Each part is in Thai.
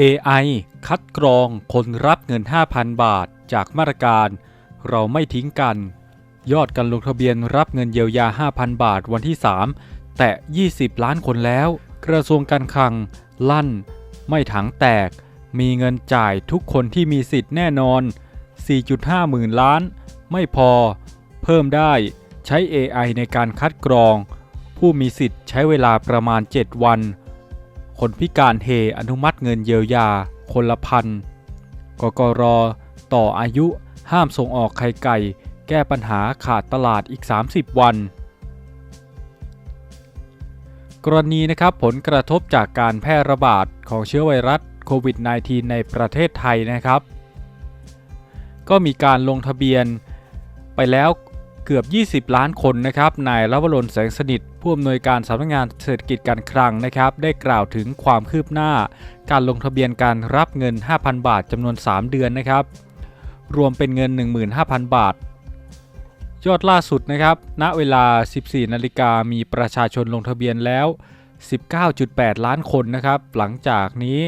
AI คัดกรองคนรับเงิน 5,000 บาท จากมาตรการ เราไม่ทิ้งกัน ยอดการลงทะเบียนรับเงินเยียวยา 5,000 บาทวันที่ 3 แตะ20 ล้านคนแล้ว กระทรวงการคลัง ลั่น ไม่ถังแตก มีเงินจ่ายทุกคนที่มีสิทธิ์แน่นอน 4.5 หมื่นล้าน ไม่พอ เพิ่มได้ใช้ AI ในการคัดกรอง ผู้มีสิทธิ์ใช้เวลาประมาณ 7 วัน คนพิการเฮอนุมัติเงินเยียวยา คนละพันกกรต่ออายุห้ามส่งออกไข่ไก่ แก้ปัญหาขาดตลาดอีก 30 วัน กรณีนะครับผลกระทบจากการแพร่ระบาดของเชื้อไวรัสโควิด -19 ในประเทศไทยนะครับ ก็มีการลงทะเบียนไปแล้ว เกือบ 20 ล้านคนนะครับ นายลวรนแสงสนิท ผู้อำนวยการสำนักงานเศรษฐกิจการคลังนะครับ ได้กล่าวถึงความคืบหน้า การลงทะเบียนการรับเงิน 5,000 บาทจำนวน 3 เดือนนะครับ รวมเป็นเงิน 15,000 บาท ยอดล่าสุดนะครับ ณ เวลา 14 นาฬิกามีประชาชนลงทะเบียนแล้ว 19.8 ล้านคนนะครับ หลังจากนี้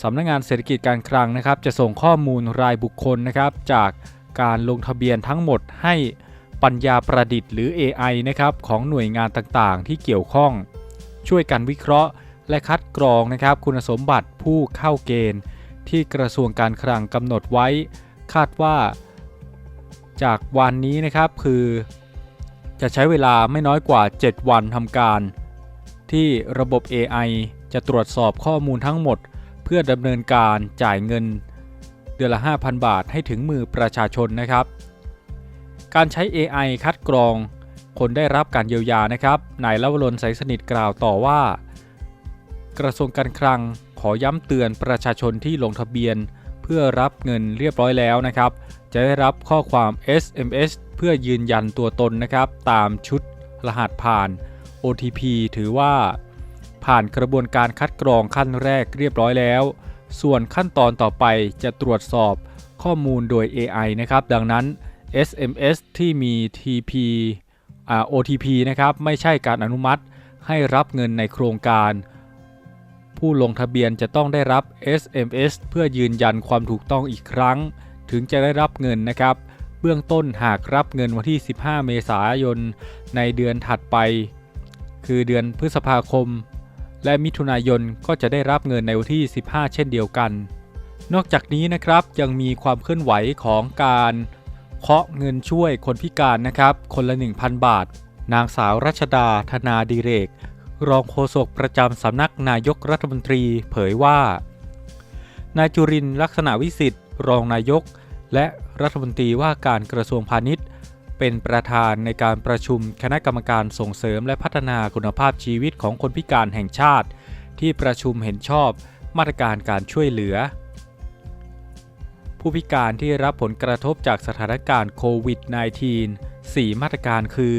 สำนักงงานเศรษฐกิจการคลังนะครับ จะส่งข้อมูลรายบุคคลนะครับ จากการลงทะเบียนทั้งหมดให้ ปัญญาประดิษฐ์หรือ AI นะครับของหน่วยงานต่างๆ ที่เกี่ยวข้อง ช่วยกันวิเคราะห์ และคัดกรองนะครับคุณสมบัติผู้เข้าเกณฑ์ ที่กระทรวงการคลังกำหนดไว้ คาดว่า จากวันนี้นะครับคือ จะใช้เวลาไม่น้อยกว่า 7 วันทำการ ที่ระบบ AI จะตรวจสอบข้อมูลทั้งหมด เพื่อดำเนินการจ่ายเงิน เดือนละ 5,000 บาทให้ถึงมือประชาชนนะครับ การใช้ AI คัดกรอง คนได้รับการเยียวยานะครับ นายลวรนใสสนิทกล่าวต่อว่า กระทรวงการคลังขอย้ำเตือนประชาชนที่ลงทะเบียน เพื่อรับเงินเรียบร้อยแล้วนะครับ จะได้รับข้อความ SMS เพื่อยืนยันตัวตนนะครับ ตามชุดรหัสผ่าน OTP ถือว่า ผ่านกระบวนการคัดกรองขั้นแรกเรียบร้อยแล้ว ส่วนขั้นตอนต่อไปจะตรวจสอบข้อมูลโดย AI นะครับ ดังนั้น SMS ที่มี TP อ่า OTP นะครับไม่ใช่การอนุมัติให้รับเงินในโครงการ ผู้ลงทะเบียนจะต้องได้รับ SMS เพื่อยืนยันความถูกต้องอีกครั้ง ถึงจะได้รับเงินนะครับ เบื้องต้นหากรับเงินวันที่ 15 เมษายน ในเดือนถัดไป คือเดือนพฤษภาคม และมิถุนายนก็จะได้รับเงินในวันที่ 15 เช่นเดียวกัน นอกจากนี้นะครับยังมีความเคลื่อนไหวของการ เคาะเงินช่วยคนพิการนะครับ คนละ 1,000 บาท นางสาวรัชดาธนาดีเรก รองโฆษกประจำสำนักนายกรัฐมนตรีเผยว่า นายจุรินลักษณะวิสิทธิ์ รองนายก และรัฐมนตรีว่าการกระทรวงพาณิชย์ เป็นประธานในการประชุมคณะกรรมการส่งเสริมและพัฒนาคุณภาพชีวิตของคนพิการแห่งชาติ ที่ประชุมเห็นชอบมาตรการการช่วยเหลือ ผู้พิการที่รับผลกระทบจากสถานการณ์โควิด -19 4 มาตรการคือ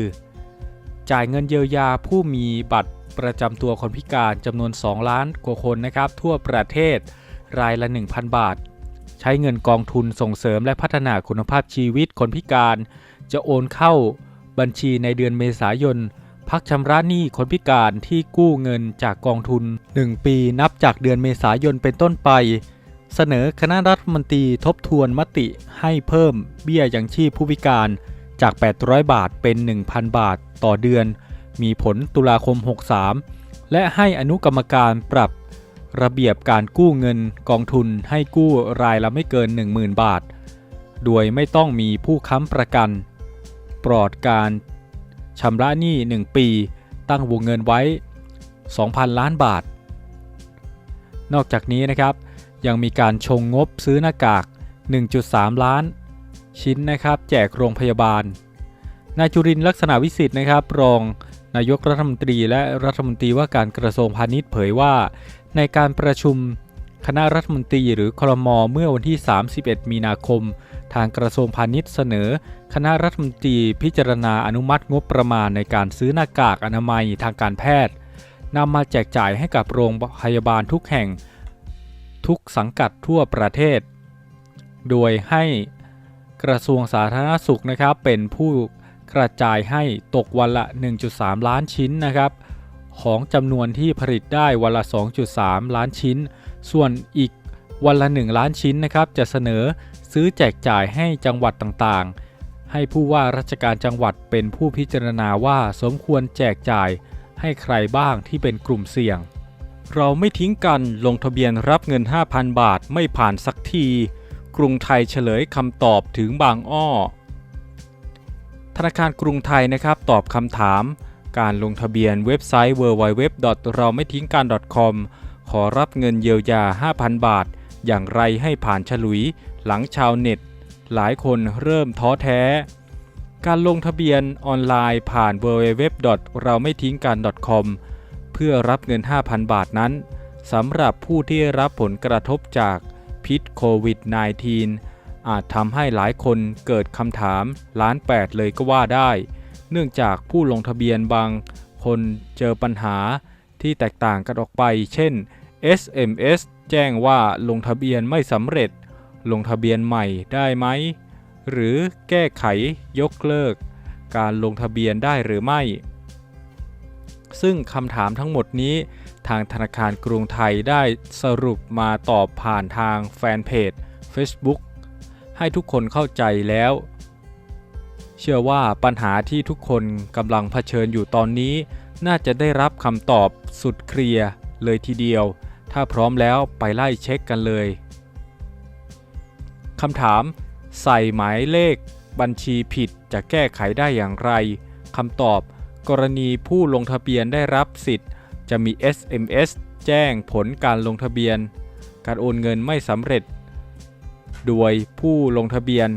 จ่ายเงินเยียวยาผู้มีบัตรประจำตัวคนพิการจำนวน 2 ล้านกว่าคนนะครับ ทั่วประเทศรายละ 1,000 บาท ใช้เงินกองทุนส่งเสริมและพัฒนาคุณภาพชีวิตคนพิการ จะโอนเข้าบัญชีในเดือนเมษายน พักชำระหนี้คนพิการที่กู้เงินจากกองทุน 1 ปีนับจากเดือนเมษายนเป็นต้นไป เสนอคณะรัฐมนตรีทบทวนมติให้เพิ่มเบี้ยยังชีพผู้พิการจาก 800 บาทเป็น 1,000 บาทต่อเดือน มีผลตุลาคม 63 และให้อนุกรรมการปรับระเบียบการกู้เงินกองทุนให้กู้รายละไม่เกิน 10,000 บาท โดยไม่ต้องมีผู้ค้ำประกัน ปลอดการชำระหนี้ 1 ปี ตั้งวงเงินไว้ 2,000 ล้านบาท นอกจากนี้นะครับ ยังมีการชงงบซื้อหน้ากาก 1.3 ล้าน ชิ้นนะครับ แจกโรงพยาบาล นายจุรินลักษณะวิสิทธิ์นะครับ รองนายกรัฐมนตรีและรัฐมนตรีว่าการกระทรวงพาณิชย์เผยว่า ในการประชุมคณะรัฐมนตรีหรือครมเมื่อวันที่ 31 มีนาคม ทางกระทรวงพาณิชย์เสนอ คณะรัฐมนตรีพิจารณาอนุมัติงบประมาณในการซื้อหน้ากากอนามัยทางการแพทย์นำมาแจกจ่ายให้กับโรงพยาบาลทุกแห่ง ทุกสังกัดทั่วประเทศ โดยให้กระทรวงสาธารณสุขนะครับ เป็นผู้กระจายให้ตกวันละ 1.3 ล้านชิ้นนะครับ ของจำนวนที่ผลิตได้วันละ 2.3 ล้านชิ้น ส่วนอีกวันละ 1 ล้านชิ้นนะครับ จะเสนอซื้อแจกจ่ายให้จังหวัดต่างๆ ให้ผู้ว่าราชการจังหวัดเป็นผู้พิจารณาว่าสมควรแจกจ่ายให้ใครบ้างที่เป็นกลุ่มเสี่ยง เราไม่ทิ้งกันลงทะเบียนรับเงิน 5,000 บาทไม่ผ่านสักที กรุงไทยเฉลยคำตอบถึงบางอ้อ ธนาคารกรุงไทยนะครับตอบคำถาม การลงทะเบียนเว็บไซต์ www. เราไม่ทิ้งกัน .com ขอรับเงินเยียวยา 5,000 บาท อย่างไรให้ผ่านฉลุย หลังชาวเน็ต หลายคนเริ่มท้อแท้ การลงทะเบียนออนไลน์ผ่าน www. เราไม่ทิ้งกัน .com พื่อรับเงิน 5,000 บาทนั้นสำหรับผู้ที่รับผลกระทบจากพิษโควิด -19 อาจทำให้หลายคนเกิดคำถามล้านแปดเลยก็ว่าได้ เนื่องจากผู้ลงทะเบียนบางคนเจอปัญหาที่แตกต่างกันออกไป เช่น SMS แจ้งว่าลงทะเบียนไม่สำเร็จ ลงทะเบียนใหม่ได้ไหม หรือแก้ไขยกเลิก การลงทะเบียนได้หรือไม่ ซึ่งคำถามทั้งหมดนี้ ทางธนาคารกรุงไทยได้สรุปมาตอบผ่านทางแฟนเพจ Facebook ให้ทุกคนเข้าใจแล้ว เชื่อว่าปัญหาที่ทุกคนกำลังเผชิญอยู่ตอนนี้ น่าจะได้รับคำตอบสุดเคลียร์เลยทีเดียว ถ้าพร้อมแล้วไปไล่เช็คกันเลยคำถาม ใส่หมายเลขบัญชีผิดจะแก้ไขได้อย่างไรคำตอบ กรณีผู้ลงทะเบียนได้รับสิทธิ์ จะมี SMS แจ้งผลการลงทะเบียน การโอนเงินไม่สำเร็จ โดยผู้ลงทะเบียน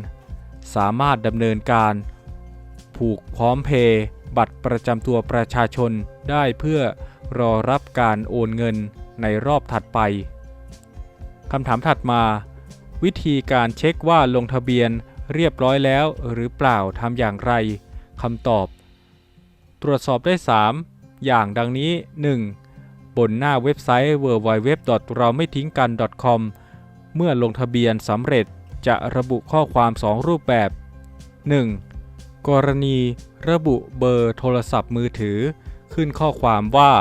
สามารถดำเนินการ ผูกพร้อมเพย์บัตรประจำตัวประชาชนได้เพื่อรอรับการโอนเงินในรอบถัดไปคำถามถัดมา วิธีการเช็คว่าลงทะเบียนเรียบร้อยแล้วหรือเปล่าทำอย่างไรคำตอบ ตรวจสอบได้ 3 อย่างดังนี้ 1. บนหน้าเว็บไซต์ www. เราไม่ทิ้งกัน .com เมื่อลงทะเบียนสำเร็จจะระบุข้อความ 2 รูปแบบ 1. กรณีระบุเบอร์โทรศัพท์มือถือ ขึ้นข้อความว่า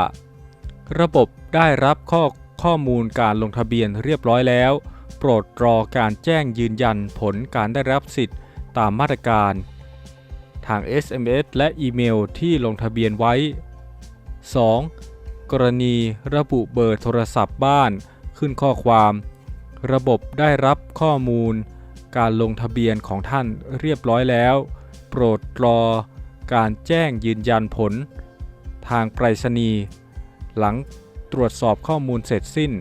ระบบได้รับข้อข้อมูลการลงทะเบียนเรียบร้อยแล้ว โปรดรอการแจ้งยืนยันผลการได้รับสิทธิ์ตามมาตรการ ทาง SMS และอีเมลที่ลงทะเบียนไว้ 2. กรณีระบุเบอร์โทรศัพท์บ้านขึ้นข้อความ ระบบได้รับข้อมูล การลงทะเบียนของท่านเรียบร้อยแล้ว โปรดรอ การแจ้งยืนยันผล ทางไปรษณีย์หลังตรวจสอบข้อมูลเสร็จสิ้น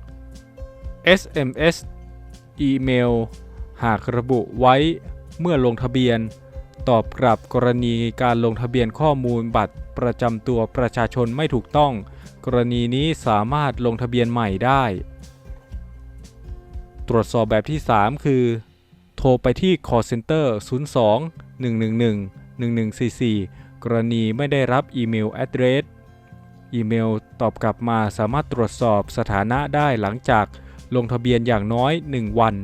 2. SMS อีเมล หากระบุไว้เมื่อลงทะเบียน ตอบกลับกรณีการลงทะเบียนข้อมูลบัตรประจำตัวประชาชนไม่ถูกต้อง กรณีนี้สามารถลงทะเบียนใหม่ได้ ตรวจสอบแบบที่ 3 คือ โทรไปที่ call center 02 111 1144 กรณีไม่ได้รับอีเมล address อีเมลตอบกลับมาสามารถตรวจสอบสถานะได้หลังจากลงทะเบียนอย่างน้อย 1 วัน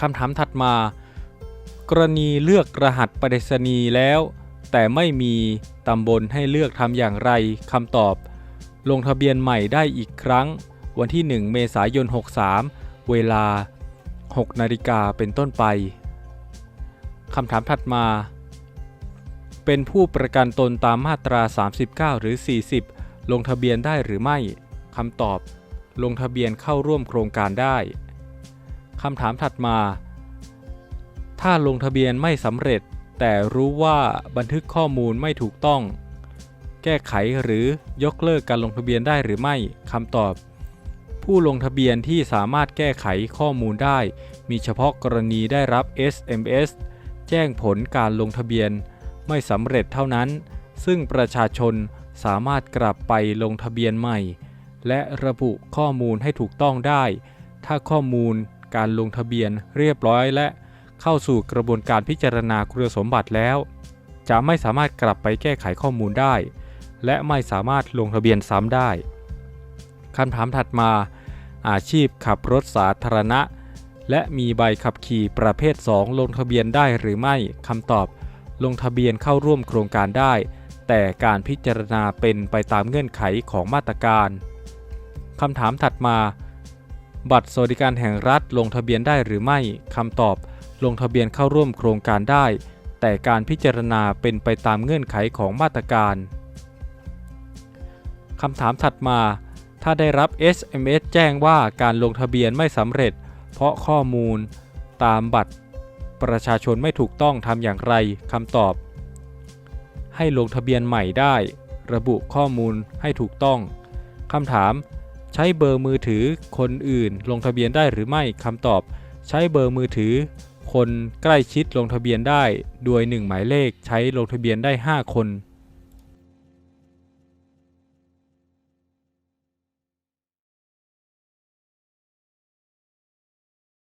คำถามถัดมา กรณีเลือกรหัสไปรษณีย์แล้ว แต่ไม่มีตำบลให้เลือกทำอย่างไรคำตอบ ลงทะเบียนใหม่ได้อีกครั้ง วันที่ 1 เมษายน 63 เวลา 6 นาฬิกาเป็นต้นไปคำถามถัดมา เป็นผู้ประกันตนตามมาตรา 39 หรือ 40 ลงทะเบียนได้หรือไม่คำตอบ ลงทะเบียนเข้าร่วมโครงการได้ คำถามถัดมา ถ้าลงทะเบียนไม่สำเร็จ แต่รู้ว่าบันทึกข้อมูลไม่ถูกต้อง แก้ไขหรือยกเลิกการลงทะเบียนได้หรือไม่คำตอบ ผู้ลงทะเบียนที่สามารถแก้ไขข้อมูลได้ มีเฉพาะกรณีได้รับ SMS แจ้งผลการลงทะเบียนไม่สำเร็จเท่านั้น ซึ่งประชาชนสามารถกลับไปลงทะเบียนใหม่ และระบุข้อมูลให้ถูกต้องได้ ถ้าข้อมูล การลงทะเบียนเรียบร้อยและเข้าสู่กระบวนการพิจารณาคุณสมบัติแล้ว จะไม่สามารถกลับไปแก้ไขข้อมูลได้ และไม่สามารถลงทะเบียนซ้ำได้คำถามถัดมา อาชีพขับรถสาธารณะ และมีใบขับขี่ประเภท 2 ลงทะเบียนได้หรือไม่คำตอบ ลงทะเบียนเข้าร่วมโครงการได้ แต่การพิจารณาเป็นไปตามเงื่อนไขของมาตรการคำถามถัดมา บัตรสวัสดิการแห่งรัฐลงทะเบียนได้หรือไม่คำตอบ ลงทะเบียนเข้าร่วมโครงการได้ แต่การพิจารณาเป็นไปตามเงื่อนไขของมาตรการคำถามถัดมา ถ้าได้รับ SMS แจ้งว่าการลงทะเบียนไม่สำเร็จ เพราะข้อมูลตามบัตร ประชาชนไม่ถูกต้องทำอย่างไรคำตอบ ให้ลงทะเบียนใหม่ได้ ระบุข้อมูลให้ถูกต้องคำถาม ใช้เบอร์มือถือคนอื่นลงทะเบียนได้หรือไม่คำตอบ ใช้เบอร์มือถือ คนใกล้ชิดลงทะเบียนได้ โดย 1 หมายเลขใช้ลงทะเบียนได้ 5 คน